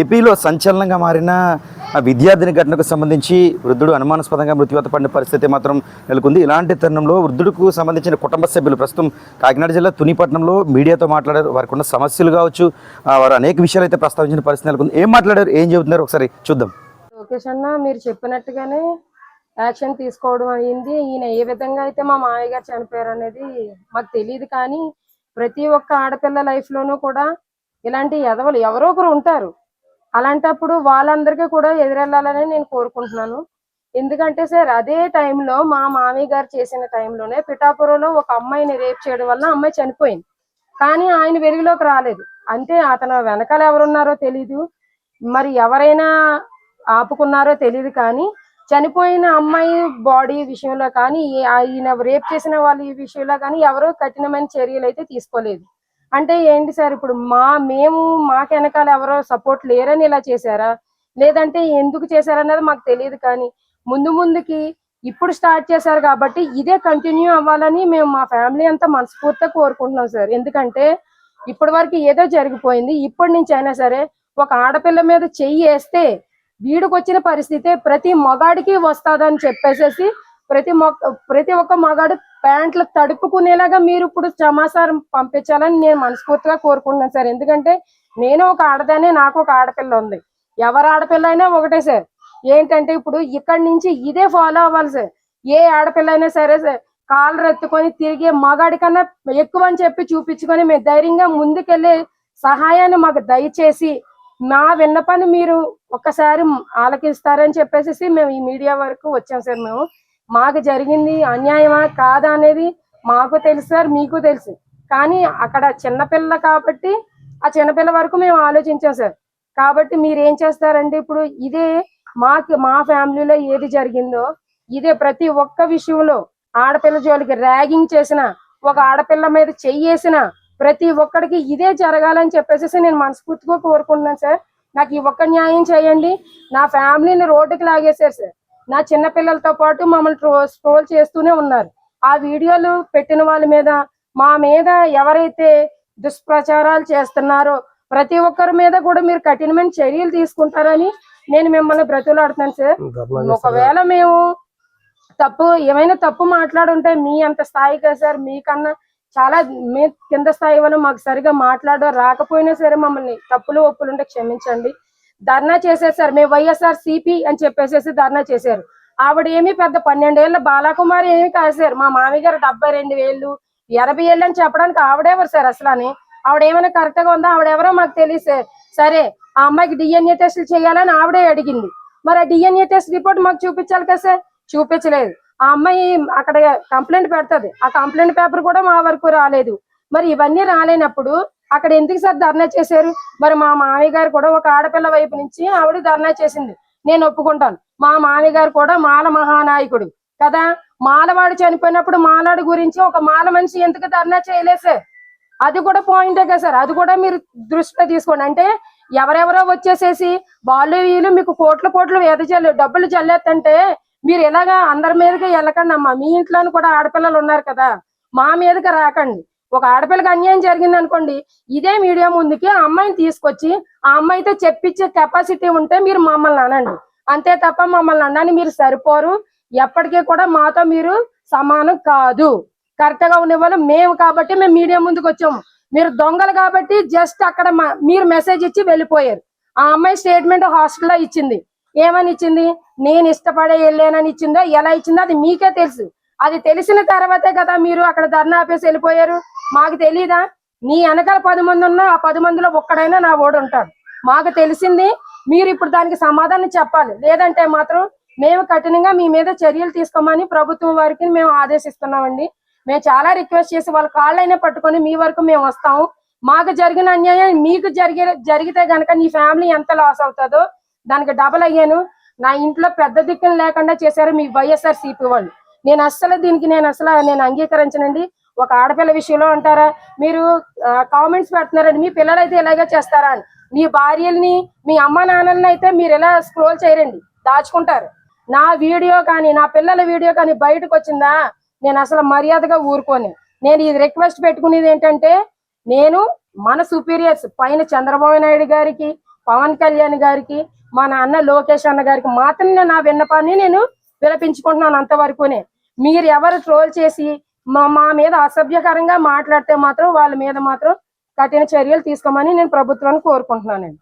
ఏపీలో సంచలనంగా మారిన ఆ విద్యార్థిని ఘటనకు సంబంధించి వృద్ధుడు అనుమానాస్పదంగా మృత్యువత పడిన పరిస్థితి మాత్రం నెలకొంది. ఇలాంటి తరుణంలో వృద్ధుడుకు సంబంధించిన కుటుంబ సభ్యులు ప్రస్తుతం కాకినాడ జిల్లా తునిపట్నంలో మీడియాతో మాట్లాడారు. వారికి ఉన్న సమస్యలు కావచ్చు వారు అనేక విషయాలు అయితే ప్రస్తావించిన పరిస్థితి నెలకొంది. ఏం మాట్లాడారు? ఏం చెబుతున్నారు? ఒకసారి చూద్దాం. లోకేష్ అన్న మీరు చెప్పినట్టుగానే యాక్షన్ తీసుకోవడం అయింది. ఈయన ఏ విధంగా అయితే మా మామయ్య గారు చనిపోయారు అనేది మాకు తెలియదు కానీ ప్రతి ఒక్క ఆడపిల్ల లైఫ్లోనూ కూడా ఇలాంటి ఎదవలు ఎవరో ఒకరు ఉంటారు. అలాంటప్పుడు వాళ్ళందరికీ కూడా ఎదురెళ్ళాలని నేను కోరుకుంటున్నాను. ఎందుకంటే సార్ అదే టైంలో మా మామయ్య గారు చేసిన టైంలోనే పిఠాపురంలో ఒక అమ్మాయిని రేప్ చేయడం వల్ల అమ్మాయి చనిపోయింది. కానీ ఆయన వెలుగులోకి రాలేదు. అంటే అతను వెనకాల ఎవరున్నారో తెలీదు. మరి ఎవరైనా ఆపుకున్నారో తెలియదు కానీ చనిపోయిన అమ్మాయి బాడీ విషయంలో కానీ ఆయన రేప్ చేసిన వాళ్ళ ఈ విషయంలో కానీ ఎవరో కఠినమైన చర్యలు అయితే తీసుకోలేదు. అంటే ఏంటి సార్ ఇప్పుడు మా మేము మాకు వెనకాల ఎవరో సపోర్ట్ లేరని ఇలా చేశారా? లేదంటే ఎందుకు చేశారన్నది మాకు తెలియదు కానీ ముందు ముందుకి ఇప్పుడు స్టార్ట్ చేశారు కాబట్టి ఇదే కంటిన్యూ అవ్వాలని మేము మా ఫ్యామిలీ అంతా మనస్ఫూర్తిగా కోరుకుంటున్నాం సార్. ఎందుకంటే ఇప్పటి వరకు ఏదో జరిగిపోయింది. ఇప్పటి నుంచి అయినా సరే ఒక ఆడపిల్ల మీద చెయ్యి వేస్తే వీడికి వచ్చిన పరిస్థితి ప్రతి మగాడికి వస్తుందని చెప్పేసేసి ప్రతి మొ- ప్రతి ఒక్క మగాడు ప్యాంట్లు తడుపుకునేలాగా మీరు ఇప్పుడు సమాచారం పంపించాలని నేను మనస్ఫూర్తిగా కోరుకుంటున్నాను సార్. ఎందుకంటే నేను ఒక ఆడదానే నాకు ఒక ఆడపిల్ల ఉంది. ఎవరు ఆడపిల్ల అయినా ఒకటే సార్. ఏంటంటే ఇప్పుడు ఇక్కడి నుంచి ఇదే ఫాలో అవ్వాలి సార్. ఏ ఆడపిల్ల అయినా సరే సార్ కాళ్ళు ఎత్తుకొని తిరిగే మగాడి కన్నా ఎక్కువ అని చెప్పి చూపించుకొని మేము ధైర్యంగా ముందుకెళ్ళే సహాయాన్ని మాకు దయచేసి మా విన్నపాన్ని మీరు ఒక్కసారి ఆలకిస్తారని చెప్పేసి మేము ఈ మీడియా వరకు వచ్చాం సార్ మేము. మాకు జరిగింది అన్యాయమా కాదా అనేది మాకు తెలుసు సార్ మీకు తెలుసు. కానీ అక్కడ చిన్నపిల్ల కాబట్టి ఆ చిన్నపిల్ల వరకు మేము ఆలోచించాం సార్. కాబట్టి మీరు ఏం చేస్తారంటే ఇప్పుడు ఇదే మాకు మా ఫ్యామిలీలో ఏది జరిగిందో ఇదే ప్రతి ఒక్క విషయంలో ఆడపిల్ల జోలికి ర్యాగింగ్ చేసిన ఒక ఆడపిల్ల మీద చెయ్యేసిన ప్రతి ఒక్కడికి ఇదే జరగాలని చెప్పేసి నేను మనస్ఫూర్తిగా కోరుకుంటున్నాను సార్. నాకు ఈ ఒక్క న్యాయం చేయండి. నా ఫ్యామిలీని రోడ్డుకి లాగేశారు సార్. నా చిన్న పిల్లలతో పాటు మమ్మల్ని ట్రో స్ట్రోల్ చేస్తూనే ఉన్నారు. ఆ వీడియోలు పెట్టిన వాళ్ళ మీద మా మీద ఎవరైతే దుష్ప్రచారాలు చేస్తున్నారో ప్రతి ఒక్కరి మీద కూడా మీరు కఠినమైన చర్యలు తీసుకుంటారని నేను మిమ్మల్ని బ్రతులాడుతున్నాను సార్. ఒకవేళ మేము తప్పు ఏమైనా తప్పు మాట్లాడుంటే మీ అంత స్థాయిగా సార్ మీకన్నా చాలా మీ కింద స్థాయి వాళ్ళు మాకు సరిగా మాట్లాడ రాకపోయినా సరే మమ్మల్ని తప్పులు ఒప్పులు ఉంటే క్షమించండి. ధర్నా చేశారు సార్ మేము వైఎస్ఆర్ సిపి అని చెప్పేసేసి ధర్నా చేశారు. ఆవిడ ఏమి పెద్ద పన్నెండేళ్ళ బాలకుమారి ఏమి కాదు సార్ మా మామయ్య గారు డెబ్బై రెండు వేలు ఎనభై ఏళ్ళు అని చెప్పడానికి ఆవిడెవరు సార్ అసలు అని? ఆవిడ ఏమైనా కరెక్ట్గా ఉందా? ఆవిడెవరో మాకు తెలియదు సార్. సరే ఆ అమ్మాయికి డిఎన్ఏ టెస్ట్ చేయాలని ఆవిడే అడిగింది. మరి ఆ డిఎన్ఏ టెస్ట్ రిపోర్ట్ మాకు చూపించాలి కదా సార్? చూపించలేదు. ఆ అమ్మాయి అక్కడ కంప్లైంట్ పెడుతుంది. ఆ కంప్లైంట్ పేపర్ కూడా మా వరకు రాలేదు. మరి ఇవన్నీ రాలేనప్పుడు అక్కడ ఎందుకు సార్ ధర్నా చేశారు? మరి మా మామయ్య గారు కూడా ఒక ఆడపిల్ల వైపు నుంచి ఆవిడ ధర్నా చేసింది. నేను ఒప్పుకుంటాను. మా మామయ్య గారు కూడా మాల మహానాయకుడు. కదా? మాలవాడు చనిపోయినప్పుడు మాలాడు గురించి ఒక మాల మనిషి ఎందుకు ధర్నా చేయలేదు సార్? అది కూడా పాయింటే కదా సార్. అది కూడా మీరు దృష్టిలో తీసుకోండి. అంటే ఎవరెవరో వచ్చేసేసి వాళ్ళు వీళ్ళు మీకు కోట్ల కోట్లు వేదజల్లు డబ్బులు జల్లేస్తుంటే మీరు ఎలాగా అందరి మీదకి వెళ్ళకండి అమ్మా మీ ఇంట్లోని కూడా ఆడపిల్లలు ఉన్నారు కదా. మా మీదకి రాకండి. ఒక ఆడపిల్లకి అన్యాయం జరిగింది అనుకోండి ఇదే మీడియా ముందుకి ఆ అమ్మాయిని తీసుకొచ్చి ఆ అమ్మాయితో చెప్పించే కెపాసిటీ ఉంటే మీరు మమ్మల్ని అనండి. అంతే తప్ప మమ్మల్ని అనని మీరు సరిపోరు. ఎప్పటికీ కూడా మాతో మీరు సమానం కాదు. కరెక్ట్గా ఉండే వాళ్ళు మేము కాబట్టి మేము మీడియా ముందుకు వచ్చాము. మీరు దొంగలు కాబట్టి జస్ట్ అక్కడ మీరు మెసేజ్ ఇచ్చి వెళ్ళిపోయారు. ఆ అమ్మాయి స్టేట్మెంట్ హాస్టల్లో ఇచ్చింది. ఏమని ఇచ్చింది? నేను ఇష్టపడే వెళ్ళానని ఇచ్చిందో? ఎలా ఇచ్చిందో? అది మీకే తెలుసు. అది తెలిసిన తర్వాతే కదా మీరు అక్కడ ధర్నా ఆపేసి వెళ్ళిపోయారు. మాకు తెలీదా? నీ వెనకాల పది మంది ఉన్నా ఆ పది మందిలో ఒక్కడైనా నా ఓడు ఉంటాడు. మాకు తెలిసింది మీరు ఇప్పుడు దానికి సమాధానం చెప్పాలి. లేదంటే మాత్రం మేము కఠినంగా మీ మీద చర్యలు తీసుకోమని ప్రభుత్వం వారికి మేము ఆదేశిస్తున్నామండి. మేము చాలా రిక్వెస్ట్ చేసి వాళ్ళ కాళ్ళైనా పట్టుకొని మీ వరకు మేము వస్తాము. మాకు జరిగిన అన్యాయం మీకు జరిగే జరిగితే గనక నీ ఫ్యామిలీ ఎంత లాస్ అవుతుందో దానికి డబల్ అయ్యాను. నా ఇంట్లో పెద్ద దిక్కులు లేకుండా చేశారు మీ వైఎస్ఆర్ సిపి వాళ్ళు. నేను అస్సలు దీనికి నేను అసలు నేను అంగీకరించనండి. ఒక ఆడపిల్ల విషయంలో అంటారా? మీరు కామెంట్స్ పెడుతున్నారండి. మీ పిల్లలు అయితే ఇలాగే చేస్తారా అని. మీ భార్యల్ని మీ అమ్మ నాన్నల్ని అయితే మీరు ఎలా స్క్రోల్ చేయరండి? దాచుకుంటారు. నా వీడియో కానీ నా పిల్లల వీడియో కానీ బయటకు వచ్చిందా? నేను అసలు మర్యాదగా ఊరుకోని. నేను ఇది రిక్వెస్ట్ పెట్టుకునేది ఏంటంటే నేను మన సుపీరియర్స్ పైన చంద్రబాబు నాయుడు గారికి పవన్ కళ్యాణ్ గారికి మా నాన్న లోకేష్ అన్న గారికి మాత్రమే నా విన్నపాన్ని నేను విలపించుకుంటున్నాను అంతవరకునే. మీరు ఎవరు ట్రోల్ చేసి మా మా మీద అసభ్యకరంగా మాట్లాడితే మాత్రం వాళ్ళ మీద మాత్రం కఠిన చర్యలు తీసుకోమని నేను ప్రభుత్వాన్ని కోరుకుంటున్నానండి.